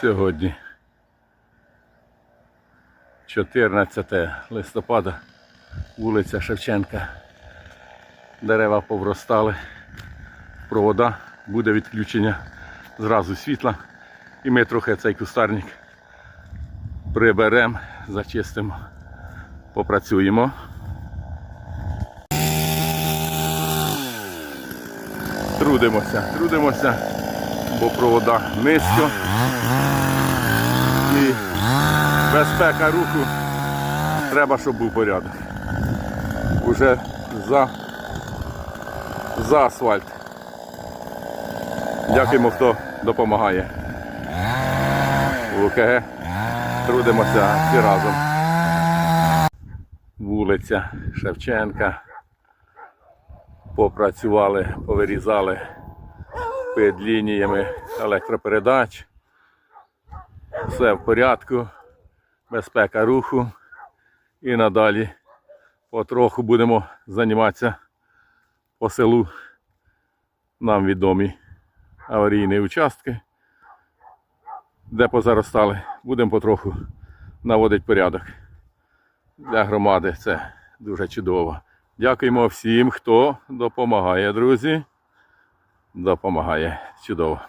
Сьогодні 14 листопада, вулиця Шевченка. Дерева повростали, провода, буде відключення зразу світла. І ми трохи цей кустарник приберемо, зачистимо, попрацюємо. Трудимося, трудимося, бо провода низько. І безпека руху треба, щоб був порядок. Уже за, за асфальт. Дякуємо, хто допомагає. УКГ. Трудимося всі разом. Вулиця Шевченка. Попрацювали, повирізали під лініями електропередач. Все в порядку, безпека руху. І надалі потроху будемо займатися по селу. Нам відомі аварійні участки, де позаростали. Будемо потроху наводити порядок. Для громади це дуже чудово. Дякуємо всім, хто допомагає, друзі. Допомагає чудово.